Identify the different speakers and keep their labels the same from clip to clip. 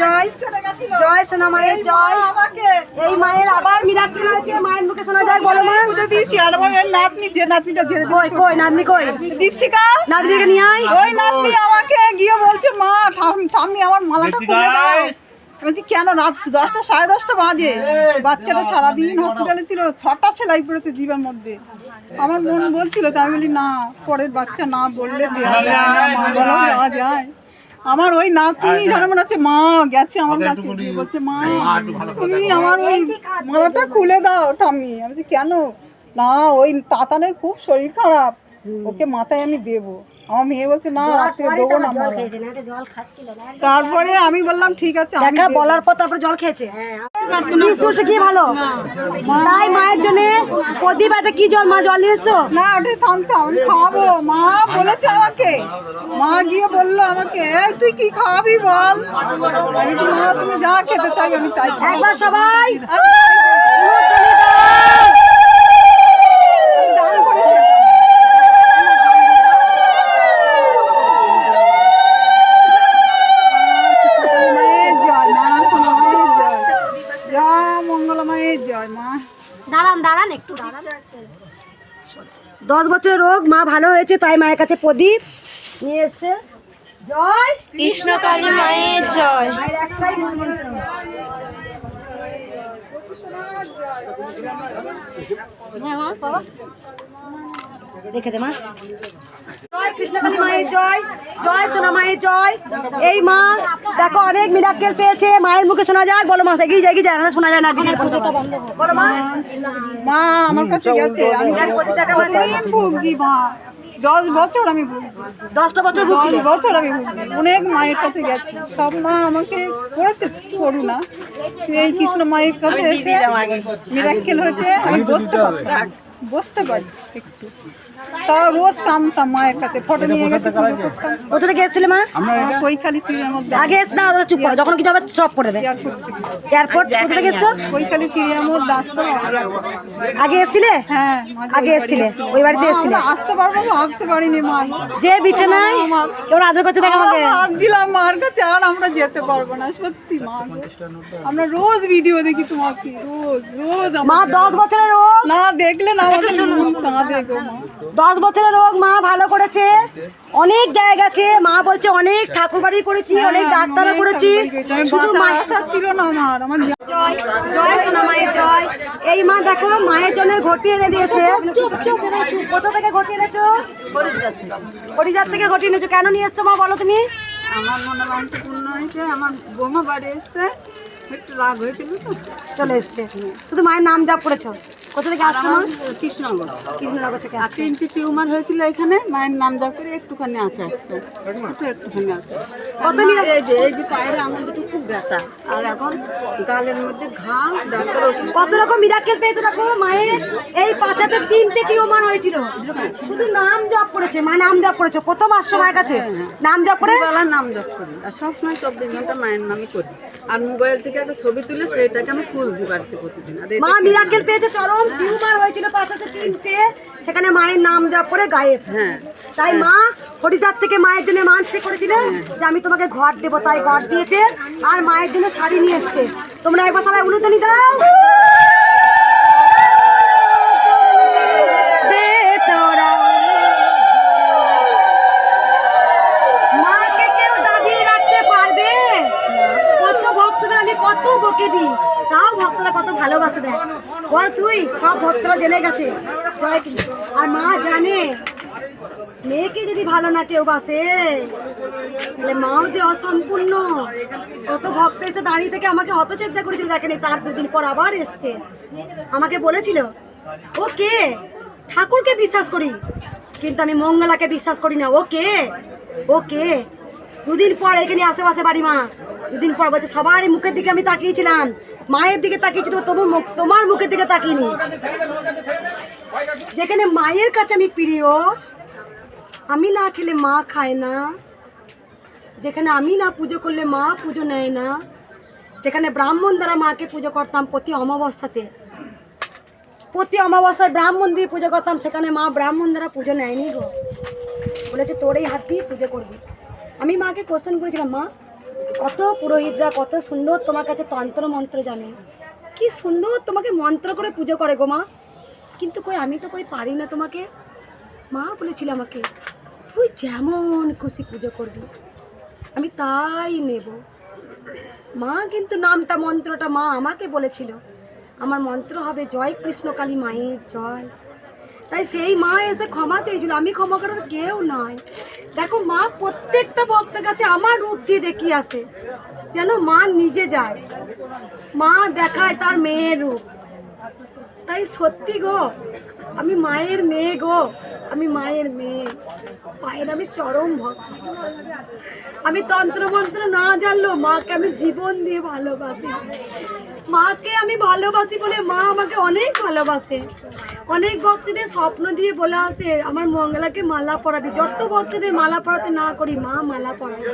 Speaker 1: জয়। জয় সোনা মায়ের জয়। এই মায়ের আবার মিরাক্কেল হয়েছে মায়ের মুখে শোনা যায় বলো মা।
Speaker 2: পুজো দিয়েছি আর আমার ওই নাতনি যে নাতনিটা ছেড়ে
Speaker 1: কই কই নাতনি কই?
Speaker 2: দীপশিকা
Speaker 1: নাতনিকে নিয়ে আয়।
Speaker 2: ওই নাতনি আমাকে গিয়ে বলছে মা ঠাম্মি আমার মালাটা খুলে দাও। বলছি কেন? রাত দশটা সাড়ে দশটা বাজে। বাচ্চাটা সারাদিন হসপিটালে ছিল ছটা সেলাই পড়েছে জীবের মধ্যে। আমার মন বলছিল তাই বলি না পরের বাচ্চা না বললে দেওয়া যায় না মা বলো যায়। আমার ওই নাতনি যেন মনে হচ্ছে মা গেছে আমার কাছে বলছে মা তুমি আমার ওই মালাটা খুলে দাও ঠাম্মি। আমি বলছি কেন? না ওই তাতানের খুব শরীর খারাপ ওকে মাথায় আমি দেবো। আমার মেয়ে বলছে না রাত্রে দেবো না মালা।
Speaker 1: জল খাচ্ছিল
Speaker 2: তারপরে আমি বললাম ঠিক আছে
Speaker 1: দেখা বলার পর তারপর জল খেয়েছে। নিশ্চয় কি ভালো? তাই মায়ের জন্য প্রদীপ একটা কি জল মা জল নিয়ে এসছো?
Speaker 2: না ওটা থামছে আমি খাব। মা বলেছে আমাকে। মা গিয়ে বলল আমাকে "এই, তুই কি খাবি বল? আমি মা তুমি যা খেতে চাইবে আমি তাই
Speaker 1: একবার সবাই
Speaker 2: আমি দান করেছি সোনালী মায়ের জয় মা সোনা মায়ের জয় জয় মঙ্গলা মায়ের জয় মা
Speaker 1: দাঁড়ান দাঁড়ান একটু দাঁড়ান দশ বছরের রোগ মা ভালো হয়েছে তাই মায়ের কাছে প্রদীপ নিয়ে এসছে। জয়
Speaker 3: কৃষ্ণকালী মায়ের জয়।
Speaker 1: মায়ের একটাই মঙ্গল। রেখে দে মা। জয় কৃষ্ণকালী মায়ের জয় জয় সোনা মায়ের জয়। এই মা দেখো অনেক মিরাক্কেল পেয়েছে। মায়ের মুখে শোনা যায় বলো মা এগিয়ে যায় এগিয়ে যায় না শোনা যায় না বন্ধ বলো মা।
Speaker 2: মা আমার কাছে গেছে আমি
Speaker 1: কোটি টাকা মানে?
Speaker 2: ভুগছি মা। দশ বছর আমি
Speaker 1: দশটা বছর
Speaker 2: দশ বছর আমি অনেক মায়ের কাছে গেছি। সব মা আমাকে করেছে করুণা। এই কৃষ্ণ মায়ের কাছে এসে মিরাক্কেল হয়েছে আমি বসতে পারতাম। বসতে পারি একটু। তাও রোজ কামতাম মায়ের কাছে ফটো নিয়ে গেছে
Speaker 1: কোথা থেকে এসেছিলে মা?
Speaker 2: আমার কৈখালি চিড়িয়ার মধ্যে।
Speaker 1: আগে এস না ওরা চুপ করো যখন কিছু হবে করে দেবে।
Speaker 2: এয়ারপোর্ট থেকে।
Speaker 1: এয়ারপোর্ট কোথা থেকে এসছো?
Speaker 2: কৈখালি চিড়িয়ার মধ্যে আসব
Speaker 1: আগে এসেছিলে?
Speaker 2: হ্যাঁ
Speaker 1: আগে
Speaker 2: বাড়ি
Speaker 1: ওই বাড়িতে এসেছিলে।
Speaker 2: আসতে পারব ভাবতে পারিনি মা।
Speaker 1: যে বিছানায় কেউ আদর দেখো আমাকে।
Speaker 2: ভাবছিলাম মার কাছে আর আমরা যেতে পারব না সত্যি মা। আমরা রোজ ভিডিও দেখি তোমাকে রোজ রোজ
Speaker 1: মা দশ বছরের রোগ
Speaker 2: না দেখলে না আমাদের কাঁদে গো মা।
Speaker 1: দশ বছরের রোগ মা ভালো করেছে। অনেক জায়গা আছে। মা বলছে অনেক ঠাকুর বাড়ি করেছি অনেক ডাক্তারও করেছি। শুধু মায়ের
Speaker 2: আশা ছিল না আমার আমার
Speaker 1: জয় জয় সোনা মায়ের জয়। এই মা দেখো মায়ের জন্য ঘটি এনে দিয়েছে। কোথা থেকে ঘটি এনেছো? থেকে ঘটি এনেছো। কেন নিয়ে এসছো মা বলো তুমি?
Speaker 2: আমার মনে মাংস পূর্ণ হয়েছে আমার বোমা বাড়ি এসছে। একটু রাগ হয়েছিল তো।
Speaker 1: চলে এসছে। শুধু মায়ের নাম জাপ করেছ? কোথা থেকে আসছো মা?
Speaker 2: কৃষ্ণনগর।
Speaker 1: কৃষ্ণনগর থেকে আসছে।
Speaker 2: তিনটি টিউমার হয়েছিল এখানে মায়ের নাম করে একটুখানি আছে একটা। একটুখানি আছে।
Speaker 1: কত
Speaker 2: এই যে এই যে পায়ের আঙুল দুটো খুব ব্যথা। আর এখন গালের মধ্যে ঘা ডাক্তার ওষুধ
Speaker 1: কত রকম মিরাকেল পেয়েছ দেখো মায়ের? এই পাঁচাতে তিনটে টিউমার হয়েছিল। শুধু নাম জপ করেছে মা নাম জপ করেছ প্রথম আসছো মায়ের কাছে। নাম জপ করে?
Speaker 2: নাম জপ করি। আর সবসময় চব্বিশ ঘণ্টা মায়ের নামই করি। আর মোবাইল থেকে একটা ছবি তুলে সেটাকে আমি ফুল দিই বাড়িতে প্রতিদিন। আর
Speaker 1: মা মিরাকেল পেয়েছে চরম টিউমার হয়েছিল পাঁচাতে তিনটে সেখানে মায়ের নাম জপ করে গায়েছে।
Speaker 2: হ্যাঁ।
Speaker 1: তাই মা হরিদার থেকে মায়ের জন্য মানসিক করেছিলেন যে আমি তোমাকে ঘর দেবো তাই ঘর দিয়েছে। আর মায়ের জন্য শাড়ি নিয়ে এসছে। তোমরা একবার সবাই উলুতনি দাও দে তোরা মাকে কেউ দাবিয়ে রাখতে পারবে কত ভক্তদের আমি বকে দিই। তাও ভক্তরা কত ভালোবাসে দেয় বল তুই, সব ভক্তরা জেনে গেছে। আর মা জানে। মেয়েকে যদি ভালো না কেউ বাসে, তাহলে মাও যে অসম্পূর্ণ। কত ভক্ত এসে দাঁড়িয়ে থেকে আমাকে হতচেদ্দা করেছিল, দেখেন তার দুদিন পর আবার এসছে। আমাকে বলেছিল, ও কে? ঠাকুরকে বিশ্বাস করি। কিন্তু আমি মঙ্গলাকে বিশ্বাস করি না। ও কে? ও কে? দুদিন পর এখানে আশেপাশে বাড়ি, মা। দুদিন পর বলছে, সবারই মুখের দিকে আমি তাকিয়েছিলাম। মায়ের দিকে তাকিয়েছি, তো তবু তোমার মুখের দিকে তাকিয়েনি যেখানে মায়ের কাছে আমি প্রিয়, আমি না খেলে মা খায় না। যেখানে আমি না পুজো করলে মা পুজো নেয় না। যেখানে ব্রাহ্মণ দ্বারা মাকে পুজো করতাম প্রতি অমাবস্যাতে। প্রতি অমাবস্যায় ব্রাহ্মণ দিয়ে পুজো করতাম, সেখানে মা ব্রাহ্মণ দ্বারা পুজো নেয়নি গো। বলেছে, তোর এই হাত দিয়ে পুজো করবি। আমি মাকে কোশ্চেন করেছিলাম, মা, কত পুরোহিতরা, কত সুন্দর তোমার কাছে তন্ত্র মন্ত্র জানে। কি সুন্দর তোমাকে মন্ত্র করে পুজো করে গো মা। কিন্তু কই, আমি তো কই পারি না তোমাকে। মা বলেছিল আমাকে, তুই যেমন খুশি পুজো করবি, আমি তাই নেব। মা কিন্তু নামটা, মন্ত্রটা মা আমাকে বলেছিল। আমার মন্ত্র হবে, জয় কৃষ্ণকালী মায়ের জয়। তাই সেই মা এসে ক্ষমা চেয়েছিল। আমি ক্ষমা করার কেউ নয় দেখো মা, প্রত্যেকটা ভক্তের কাছে আমার রূপ দিয়ে দেখি আসে যেন মা নিজে যায়। মা দেখায় তার মেয়ের রূপ। তাই সত্যি গো, আমি মায়ের মেয়ে গো, আমি মায়ের মেয়ে। মায়ের আমি চরম ভক্ত। আমি তন্ত্রমন্ত্র না জানলেও মাকে আমি জীবন দিয়ে ভালোবাসি। মাকে আমি ভালোবাসি বলে মা আমাকে অনেক ভালোবাসে। অনেক ভক্তদের স্বপ্ন দিয়ে বলে আসে, আমার মঙ্গলাকে মালা পরাবি। যত ভক্তদের মালা পরাতে না করি, মা মালা পরাবে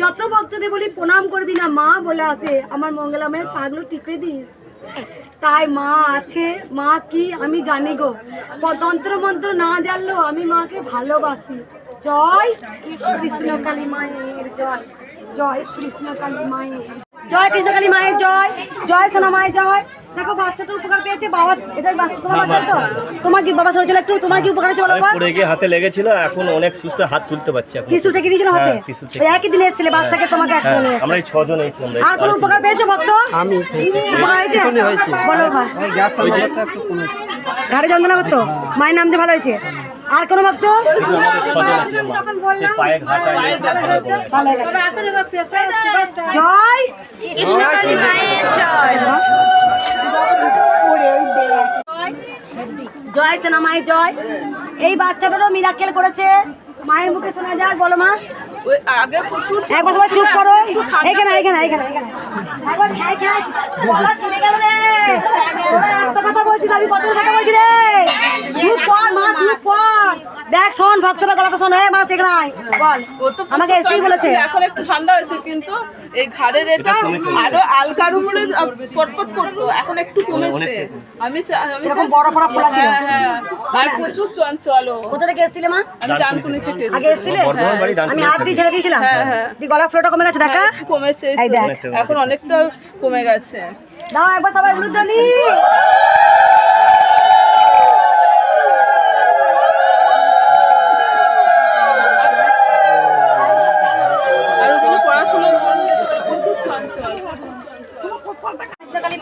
Speaker 1: যত ভক্তদের বলি, প্রণাম করবি না। মা বলে আসে, আমার মঙ্গলা মায়ের পাগলো টিপে দিস। তাই মা আছে। মা কি? আমি জানি গো। তন্ত্র মন্ত্র না জানলেও আমি মাকে ভালোবাসি। জয় কৃষ্ণ কালী মায়ের জয়। জয় কৃষ্ণ কালী মায়ের জয়। কৃষ্ণ কালী মায়ের জয়। জয় সোনা মায়ের জয়। দেখো বাচ্চাটা উপকার পেয়েছে বাবা এটা বাচ্চা তোমার বাচ্চা তো? তোমার কি বাবা সরেছিল একটু তোমার কি উপকার হয়েছে বলো বাবা?
Speaker 4: পড়ে গিয়ে হাতে লেগেছিল এখন অনেক সুস্থ হাত তুলতে পারছি এখন।
Speaker 1: ত্রিশূল টেকে দিয়েছিল হাতে?
Speaker 4: হ্যাঁ, টেকে।
Speaker 1: একই দিনে এসেছিলে বাচ্চাকে তোমাকে
Speaker 4: হ্যাঁ
Speaker 1: একসঙ্গে নিয়ে
Speaker 4: আমরা
Speaker 1: এসেছে।
Speaker 4: এই ছজন এই ছিলাম
Speaker 1: আর কোনো উপকার পেয়েছ ভক্ত? আমি উপকার হয়েছে? বলো ভাই ঘাড়ে যন্ত্রণা করতো? মায়ের নাম দিয়ে ভালো হয়েছে? আর কোনো ভক্ত? হয়ে জয়!
Speaker 3: কৃষ্ণকালী মায়ের জয়।
Speaker 1: জয় সোনা মায়ের জয়। এই বাচ্চাটারও মিরাকেল করেছে। মায়ের মুখে শোনা যাক বলো মা। একবার সবাই চুপ করো। এখানে এখানে এখানে এইখানে একবার খাই খাই গলা চিনে গেল রে। তোরা একটা কথা বলছিস আমি কত কথা বলছি রে? চুপ কর মা চুপ কর। দেখ শোন ভক্তরা গলা তো শোন। এ মা ঠিক নাই বল। আমাকে এসেই বলেছে।
Speaker 5: এখন একটু ঠান্ডা হয়েছে কিন্তু এই ঘাড়ের এটা আরও আলকার উপরে পটপট করতো। এখন একটু কমেছে। আমি
Speaker 1: এরকম বড় বড় ফোলা ছিল।
Speaker 5: হ্যাঁ হ্যাঁ। আর প্রচুর চঞ্চল
Speaker 1: কোথা থেকে এসেছিলে মা?
Speaker 5: আমি ডানকুনি থেকে।
Speaker 1: আগে এসেছিলে? আমি হাত দিয়ে ছেড়ে দিয়েছিলাম।
Speaker 5: হ্যাঁ, হ্যাঁ।
Speaker 1: দি গলা ফ্লোটা কমে গেছে দেখা।
Speaker 5: কমেছে এই
Speaker 1: এই
Speaker 5: তো।
Speaker 1: দেখ।
Speaker 5: এখন অনেকটা কমে গেছে।
Speaker 1: দাও একবার সবাই উলুধ্বনি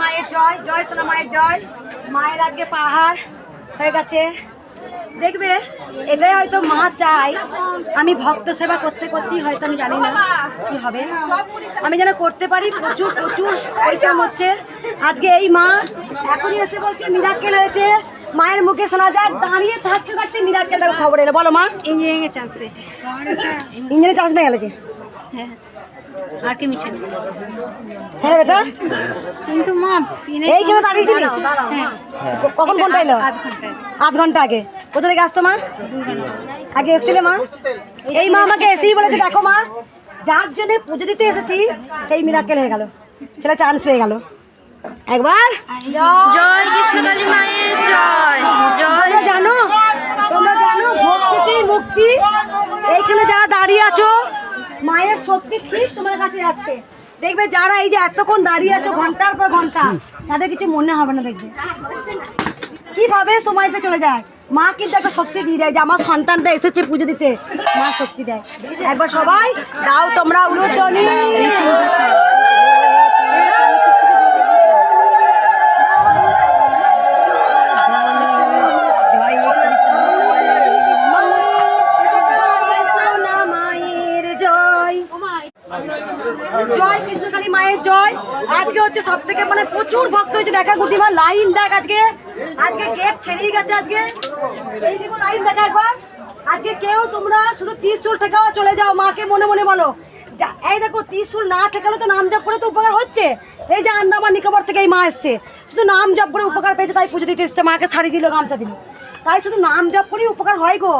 Speaker 1: মায়ের জয় জয় সোনা মায়ের জয়। মায়ের আজকে পাহাড় হয়ে গেছে। দেখবে এটাই হয়তো মা চাই আমি ভক্ত সেবা করতে করতেই হয়তো আমি জানি না কি হবে। আমি যেন করতে পারি প্রচুর প্রচুর পরিশ্রম হচ্ছে। আজকে এই মা এখনই এসে বলছে মিরাক্কেল হয়েছে। মায়ের মুখে শোনা যায় দাঁড়িয়ে থাকতে থাকতে মিরাক্কেল খবর এলো। বলো মা।
Speaker 6: ইঞ্জিনিয়ারিং এর চান্স পেয়েছে।
Speaker 1: ইঞ্জিনিয়ারিং চান্স পেয়ে
Speaker 6: গেলেছে আর কি মিশন
Speaker 1: হ্যাঁ বেটা।
Speaker 6: কিন্তু মা সিনে
Speaker 1: এইখানে দাঁড়িয়েছিলিস কখন ফোনটা এলো
Speaker 6: আধ
Speaker 1: ঘণ্টা আগে। কোথা থেকে আসছো মা? আগে এসেছিলে মা? এই মা আমাকে এসেই বলেছে দেখো মা যার জন্য পুজো দিতে এসেছি সেই মিরাক্কেল হয়ে গেল। ছেলে চান্স পেয়ে গেল। একবার।
Speaker 3: জয়। কৃষ্ণকালী মায়ের জয়। জয়।
Speaker 1: জানো তোমরা জানো ভক্তিতেই মুক্তি এইখানে যারা দাঁড়িয়ে আছো মায়ের ঠিক তোমার কাছে যাচ্ছে। দেখবে যারা এই যে এতক্ষণ দাঁড়িয়ে আছো ঘণ্টার পর ঘণ্টা, তাদের কিছু মনে হবে না দেখবে। কীভাবে সময়টা চলে যায়? মা কিন্তু একটা শক্তি দিয়ে দেয় যে আমার সন্তানটা এসেছে পুজো দিতে। মা শক্তি দেয়। একবার সবাই, দাও তোমরা উলুধ্বনি জয় কৃষ্ণ মায়ের জয় জয় কৃষ্ণকালী মায়ের জয় আজকে থেকে মানে প্রচুর ভক্ত হয়েছে, দেখা গুটিমা লাইন দেখ আজকে। আজকে গেট ছেড়েই গেছে আজকে। এই দেখো লাইন দেখা একবার। আজকে কেউ তোমরা শুধু ত্রিশুল ঠেকাও চলে যাও, মাকে মনে মনে বলো। এই দেখো, ত্রিশুল না ঠেকালে তো নাম জপ করে তো উপকার হচ্ছে। এই যে আন্দামান নিকোবর থেকে এই মা এসছে। শুধু নাম জপ করে উপকার পেয়েছে, তাই পুজো দিতে এসছে, মাকে শাড়ি দিল, গামছা দিল। তাই শুধু নাম জপ করেই উপকার হয় গো।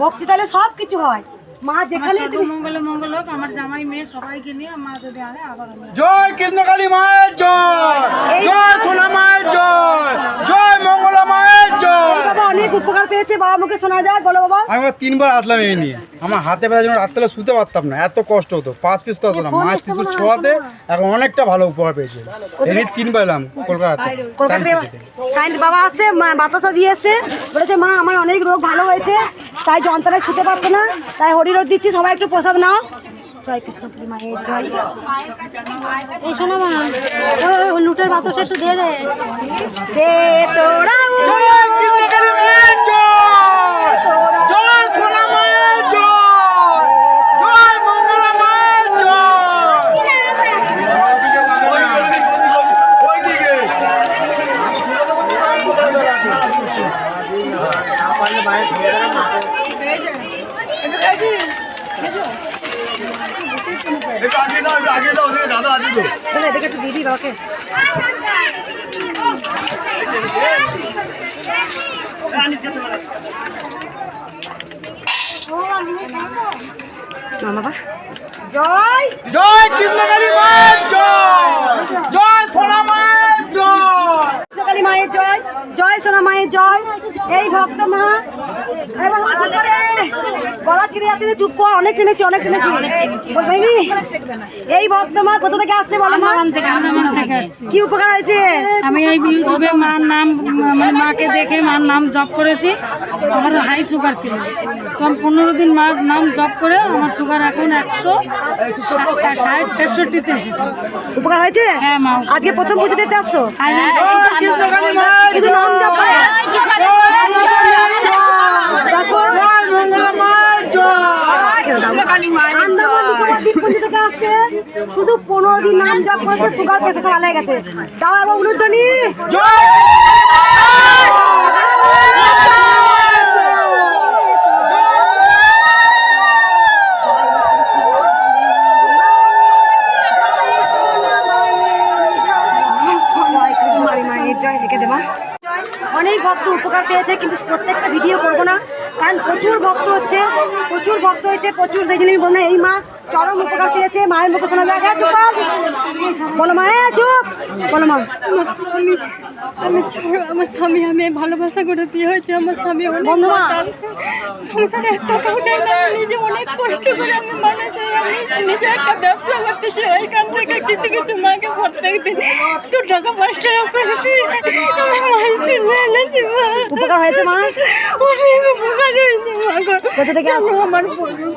Speaker 1: ভক্তি তাহলে সব কিছু হয়। মা যেখানে
Speaker 6: মঙ্গল মঙ্গল হোক আমার জামাই মেয়ে সবাইকে নিয়ে মা যদি আনে আবার
Speaker 7: জয় কৃষ্ণকালী মায়ের জয়। জয় সোনা মায়ের জয়। জয় মঙ্গলা মায়ের জয়
Speaker 1: বাবা অনেক অনেক উপকার পেয়েছে বাবা মুখে শোনা যায় বলো বাবা।
Speaker 7: আমি তিনবার আসলাম এই নিয়ে। আমার হাতে ব্যথার জন্য রাত্রে শুতে পারতাম না এত কষ্ট হতো। পাঁচ পিস তো হতো না মাছ পিস ছোঁয়াতে এখন অনেকটা ভালো উপহার পেয়েছে। এই তিনবার এলাম কলকাতাতে সায়েন্স
Speaker 1: বাবা আসছে বাতাসা দিয়ে এসছে বলেছে মা আমার অনেক রোগ ভালো হয়েছে তাই যন্ত্রণায় শুতে পারতো না তাই হরিরোদ দিচ্ছি সবাই একটু প্রসাদ নাও। জয় কৃষ্ণ মায়ের জয়। এই শোনো মা ওই লুটের বাতাসা একটু দিয়ে দে তোরা
Speaker 7: জয় কৃষ্ণকালী মায়ের জয়! জয় সোনা মায়ের জয়! জয় মঙ্গলা মায়ের জয়!
Speaker 1: বলে এদিকে একটু দিদি বাবাকে বাবা জয়
Speaker 7: জয় কৃষ্ণকালী মায়ের জয়! জয় সোনা!
Speaker 1: কৃষ্ণকালী মায়ের জয় জয় সোনা মায়ের জয় এই ভক্ত মা। গলা চিড়ে চুপ কর অনেক টেনেছি অনেক টেনেছি। এই ভক্ত মা কোথা থেকে আসছে বলো মা? কি উপকার হয়েছে?
Speaker 6: আমি এই ইউটিউবে মার নাম মানে মাকে দেখে মার নাম জপ করেছি। আমার হাই সুগার ছিল। তো পনেরো দিন মার নাম জপ করে আমার সুগার এখন একশো ষাট একষট্টিতে এসেছে।
Speaker 1: উপকার হয়েছে?
Speaker 6: হ্যাঁ, মা।
Speaker 1: আজকে প্রথম পুজো দিতে আসছো?
Speaker 6: হ্যাঁ,
Speaker 1: শুধু দিন নাম জপ করেছে সুগার প্রেশার সব আলাই গেছে দাও এবং উলুধ্বনি
Speaker 7: জয়
Speaker 1: অনেক ভক্ত উপকার পেয়েছে কিন্তু প্রত্যেকটা ভিডিও করব না কারণ প্রচুর ভক্ত হচ্ছে প্রচুর ভক্ত হয়েছে প্রচুর সেই জন্য আমি এই মা চরম উপকার পেয়েছে মায়ের মুখে শোনা যায় বলো মা হ্যাঁ, চুপ বলো মা।
Speaker 8: আমি আমার স্বামী আমি ভালোবাসা করে বিয়ে হয়েছে আমার স্বামী অনেক। সংসারে এক টাকাও না নিজে অনেক কষ্ট করে আমি মানে চাই আমি নিজে একটা ব্যবসা করতে চাই এখান থেকে কিছু কিছু মাকে প্রত্যেক দিন দু টাকা পাঁচ টাকা করে দিই আমার মায়ের জন্য এনেছি
Speaker 1: উপকার হয়েছে মা
Speaker 8: অনেক উপকার হয়েছে মা
Speaker 1: কোথা থেকে আসছে?
Speaker 8: আমার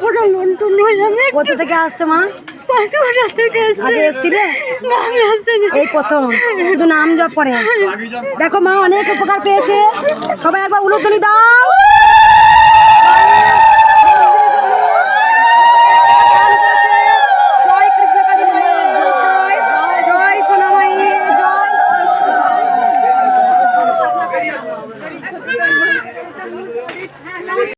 Speaker 8: পুরো লোন টোন হয়ে আমি
Speaker 1: কোথা থেকে আসছে মা। আগে এসছিলে?
Speaker 8: না আমি আসতে
Speaker 1: এই প্রথম শুধু নাম জপ করে। দেখো মা অনেক উপকার পেয়েছে। সবাই একবার উলুধ্বনি দাও।